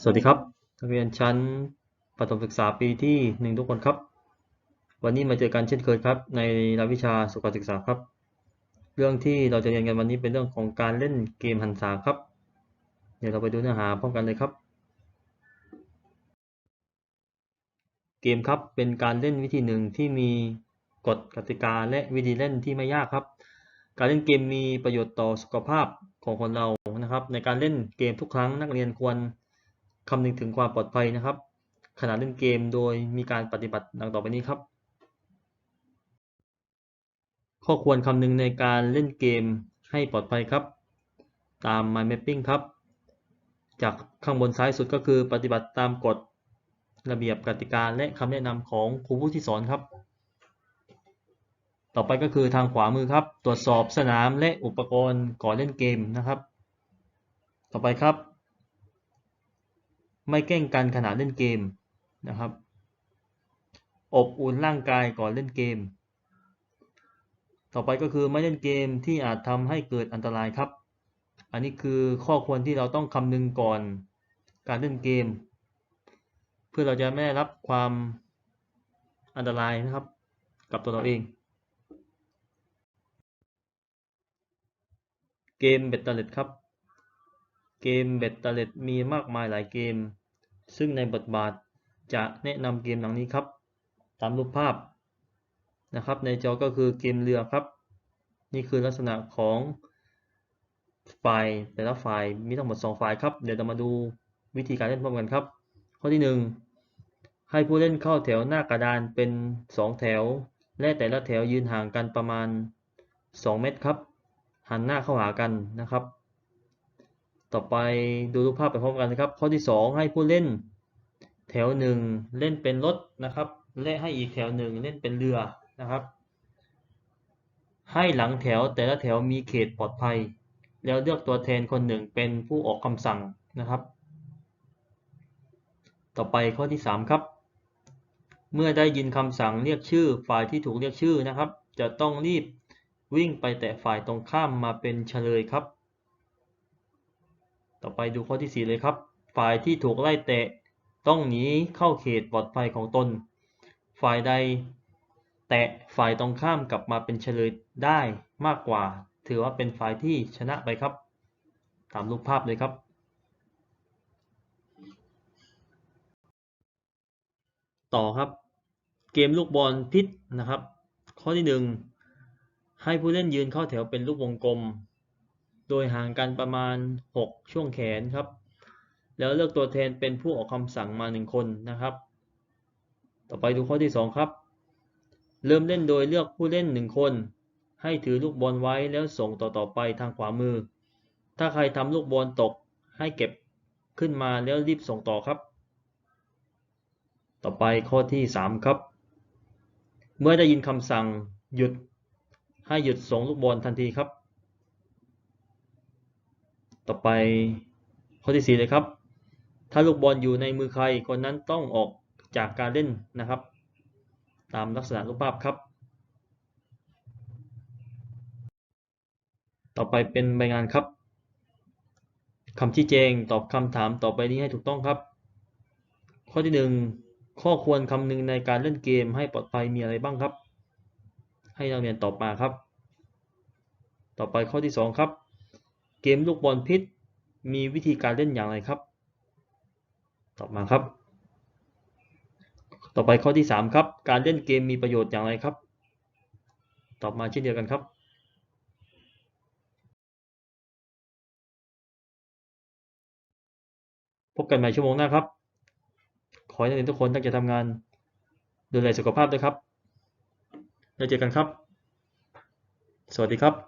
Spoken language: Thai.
สวัสดีครับนักเรียนชั้นประถมศึกษาปีที่หนึ่งทุกคนครับ วันนี้มาเจอกันเช่นเคยครับ ในรายวิชาสุขศึกษาครับ เรื่องที่เราจะเรียนกันวันนี้เป็นเรื่องของการเล่นเกมหันษาครับ เดี๋ยวเราไปดูเนื้อหาพร้อมกันเลยครับ เกมครับเป็นการเล่นวิธีหนึ่งที่มีกฎกติกาและวิธีเล่นที่ไม่ยากครับ การเล่นเกมมีประโยชน์ต่อสุขภาพของคนเรานะครับ ในการเล่นเกมทุกครั้งนักเรียนควร คำนึงถึงความปลอดภัยนะครับ ขณะเล่นเกมโดยมีการปฏิบัติดังต่อไปนี้ครับ ข้อควรคำนึงในการเล่นเกมให้ปลอดภัยครับ ตาม My Mapping ครับ จากข้างบนซ้ายสุดก็คือปฏิบัติตามกฎระเบียบกติกาและคำแนะนำของครูผู้ที่สอนครับ ต่อไปก็คือทางขวามือครับ ตรวจสอบสนามและอุปกรณ์ก่อนเล่นเกมนะครับ ต่อไปครับ ไม่แกล้งกันขณะเล่นเกมนะครับ อบอุ่นร่างกายก่อนเล่นเกม ต่อไปก็คือไม่เล่นเกมที่อาจทำให้เกิดอันตรายครับ อันนี้คือข้อควรที่เราต้องคำนึงก่อนการเล่นเกม เพื่อเราจะไม่ได้รับความอันตรายนะครับ กับตัวเราเอง เกมเบ็ดเตล็ดครับเกมเบ็ดเตล็ดมีมากมายหลายเกม ซึ่งในบทบาทจะแนะนำเกมหลังนี้ครับ ตามรูปภาพนะครับ ในจอก็คือเกมเรือครับ นี่คือลักษณะของฝ่ายแต่ละฝ่ายมีทั้งหมด2ฝ่ายครับ เดี๋ยวเรามาดูวิธีการเล่นพร้อมกันครับ ข้อที่ 1 ให้ผู้เล่นเข้าแถวหน้ากระดานเป็น 2 แถว และแต่ละแถวยืนห่างกันประมาณ 2 เมตรครับ หันหน้าเข้าหากันนะครับ ต่อไปดูรูปภาพไปพร้อมกันนะครับ ข้อที่ 2 ให้ผู้เล่นแถวหนึ่งเล่นเป็นรถนะครับและให้อีกแถวหนึ่งเล่นเป็นเรือนะครับ ให้หลังแถวแต่ละแถวมีเขตปลอดภัย แล้วเลือกตัวแทนคนหนึ่งเป็นผู้ออกคำสั่งนะครับ ต่อไปข้อที่ 3 ครับ เมื่อได้ยินคำสั่งเรียกชื่อฝ่ายที่ถูกเรียกชื่อนะครับ จะต้องรีบวิ่งไปแตะฝ่ายตรงข้ามมาเป็นเฉลยครับ ต่อไปดูข้อที่ 4 เลยครับ ฝ่ายที่ถูกไล่แตะต้องหนีเข้าเขตปลอดภัยของตน ฝ่ายใดแตะฝ่ายตรงข้ามกลับมาเป็นเฉลยได้มากกว่า ถือว่าเป็นฝ่ายที่ชนะไปครับ ตามรูปภาพเลยครับ ต่อครับ เกมลูกบอลพิษนะครับ ข้อที่ 1 ให้ผู้เล่นยืนเข้าแถวเป็นรูปวงกลม โดยห่างกันประมาณ 6 ช่วงแขนครับ แล้วเลือกตัวแทนเป็นผู้ออกคำสั่งมา 1 คนนะครับ ต่อไปดูข้อที่ 2 ครับ เริ่มเล่นโดยเลือกผู้เล่น 1 คน ให้ถือลูกบอลไว้แล้วส่งต่อๆไปทางขวามือ ถ้าใครทำลูกบอลตกให้เก็บขึ้นมาแล้วรีบส่งต่อครับ ต่อไปข้อที่ 3 ครับ เมื่อได้ยินคำสั่งหยุด ให้หยุดส่งลูกบอลทันทีครับ ต่อไปข้อที่4เลยครับ ถ้าลูกบอลอยู่ในมือใครคนนั้นต้องออกจากการเล่นนะครับ ตามลักษณะรูปภาพครับ ต่อไปเป็นใบงานครับคำชี้แจงตอบคำถามต่อไปนี้ให้ถูกต้องครับ ข้อที่ 1 ข้อควรคำนึงในการเล่นเกมให้ปลอดภัยมีอะไรบ้างครับ ให้นักเรียนตอบมาครับ ต่อไปข้อที่ 2 ครับ เกมลูกบอลพิษ มีวิธีการเล่นอย่างไรครับ ตอบมาครับ ต่อไปข้อที่ 3 ครับ การเล่นเกมมีประโยชน์อย่างไรครับ ตอบมาเช่นเดียวกันครับพบกันใหม่ชั่วโมงหน้าครับ ขอให้นักเรียนทุกคนตั้งใจทำงาน ดูแลสุขภาพด้วยครับ แล้วเจอกันครับ สวัสดีครับ